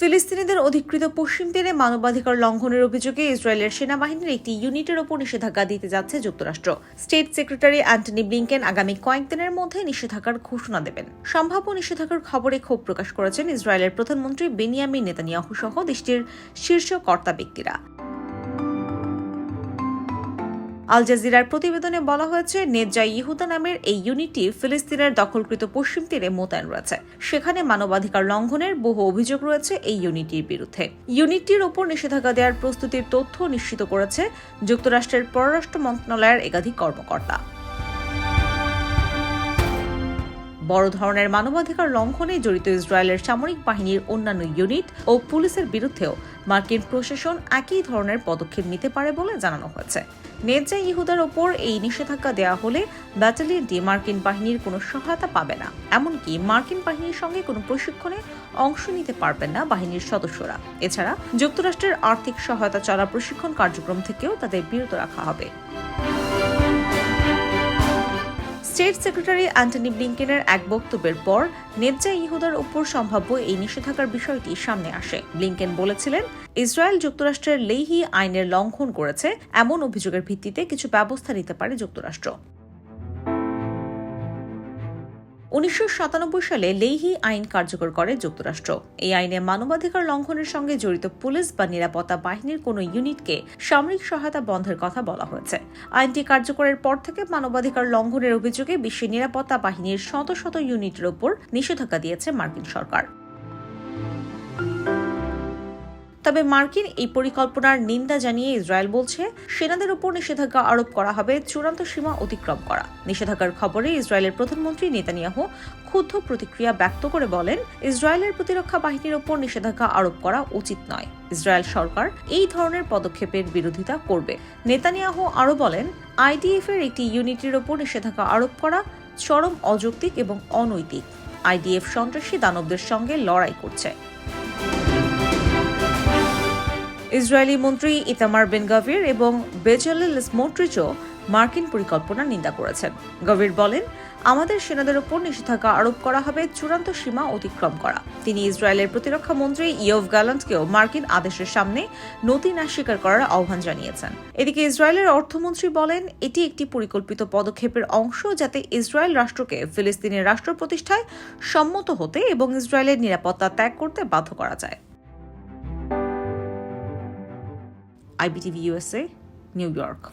ফিলিস্তিনিদের অধিকৃত পশ্চিম তীরে মানবাধিকার লঙ্ঘনের অভিযোগে ইসরায়েলের সেনাবাহিনীর একটি ইউনিটের ওপর নিষেধাজ্ঞা দিতে যাচ্ছে যুক্তরাষ্ট্র। স্টেট সেক্রেটারি অ্যান্টনি ব্লিংকেন আগামী কয়েকদিনের মধ্যে নিষেধাজ্ঞার ঘোষণা দেবেন। সম্ভাব্য নিষেধাজ্ঞার খবরে ক্ষোভ প্রকাশ করেছেন ইসরায়েলের প্রধানমন্ত্রী বেনিয়ামিন নেতানিয়াহু সহ দেশটির শীর্ষ কর্তা ব্যক্তিরা। আল জাজিরার প্রতিবেদনে বলা হয়েছে নেজ্জা ইহুদা নামের এই ইউনিটটি ফিলিস্তিনের দখলকৃত পশ্চিম তীরে মোতায়েন রয়েছে। সেখানে মানবাধিকার লঙ্ঘনের বহু অভিযোগ রয়েছে এই ইউনিটির বিরুদ্ধে। ইউনিটটির ওপর নিষেধাজ্ঞা দেওয়ার প্রস্তুতির তথ্য নিশ্চিত করেছে যুক্তরাষ্ট্রের পররাষ্ট্র মন্ত্রণালয়ের একাধিক কর্মকর্তা। বড় ধরনের মানবাধিকার লঙ্ঘনে জড়িত ইসরায়েলের সামরিক বাহিনীর অন্যান্য ইউনিট ও পুলিশের বিরুদ্ধেও মার্কিন প্রশাসন একই ধরনের পদক্ষেপ নিতে পারে বলে জানানো হয়েছে। নেজ্জা ইহুদার ওপর এই নিষেধাজ্ঞা দেওয়া হলে ব্যাটালিয়নটি মার্কিন বাহিনীর কোনো সহায়তা পাবে না। এমনকি মার্কিন বাহিনীর সঙ্গে কোনো প্রশিক্ষণে অংশ নিতে পারবেন না বাহিনীর সদস্যরা। এছাড়া যুক্তরাষ্ট্রের আর্থিক সহায়তা চলা প্রশিক্ষণ কার্যক্রম থেকেও তাদের বিরত রাখা হবে। স্টেট সেক্রেটারি অ্যান্টনি ব্লিংকেনের এক বক্তব্যের পর নেজ্জা ইহুদার উপর সম্ভাব্য এই নিষেধাজ্ঞার বিষয়টি সামনে আসে। ব্লিংকেন বলেছিলেন, ইসরায়েল যুক্তরাষ্ট্রের লেহি আইনের লঙ্ঘন করেছে, এমন অভিযোগের ভিত্তিতে কিছু ব্যবস্থা নিতে পারে যুক্তরাষ্ট্র। উনিশশো সাতানব্বই সালে লেহি আইন কার্যকর করে যুক্তরাষ্ট্র। এই আইনে মানবাধিকার লঙ্ঘনের সঙ্গে জড়িত পুলিশ বা নিরাপত্তা বাহিনীর কোনো ইউনিটকে সামরিক সহায়তা বন্ধের কথা বলা হয়েছে। আইনটি কার্যকরের পর থেকে মানবাধিকার লঙ্ঘনের অভিযোগে বিশ্বের নিরাপত্তা বাহিনীর শত শত ইউনিটের ওপর নিষেধাজ্ঞা দিয়েছে মার্কিন সরকার। তবে মার্কিন এই পরিকল্পনার নিন্দা জানিয়ে ইসরায়েল বলছে, সেনাদের উপর নিষেধাজ্ঞা আরোপ করা হবে, চূড়ান্ত সীমা অতিক্রম করা। নিষেধাজ্ঞার খবরে ইসরায়েলের প্রধানমন্ত্রী নেতানিয়াহু ক্ষুব্ধ প্রতিক্রিয়া ব্যক্ত করে বলেন, ইসরায়েলের প্রতিরক্ষা বাহিনীর উপর নিষেধাজ্ঞা আরোপ করা উচিত নয়। ইসরায়েল সরকার এই ধরনের পদক্ষেপের বিরোধিতা করবে। নেতানিয়াহু আরও বলেন আইডিএফ এর একটি ইউনিটের ওপর নিষেধাজ্ঞা আরোপ করা চরম অযৌক্তিক এবং অনৈতিক। আইডিএফ সন্ত্রাসী দানবদের সঙ্গে লড়াই করছে। ইসরায়েলি মন্ত্রী ইতামার বেন গাভির এবং বেজালেল স্মোট্রিচও মার্কিন পরিকল্পনার নিন্দা করেছেন। গভীর বলেন, আমাদের সেনাদের ওপর নিষেধাজ্ঞা আরোপ করা হবে, চূড়ান্ত সীমা অতিক্রম করা। তিনি ইসরায়েলের প্রতিরক্ষা মন্ত্রী ইয়ভ গ্যালান্টকেও মার্কিন আদেশের সামনে নতি না স্বীকার করার আহ্বান জানিয়েছেন। এদিকে ইসরায়েলের অর্থমন্ত্রী বলেন, এটি একটি পরিকল্পিত পদক্ষেপের অংশ যাতে ইসরায়েল রাষ্ট্রকে ফিলিস্তিনের রাষ্ট্র প্রতিষ্ঠায় সম্মত হতে এবং ইসরায়েলের নিরাপত্তা ত্যাগ করতে বাধ্য করা যায়। IBTV USA, New York.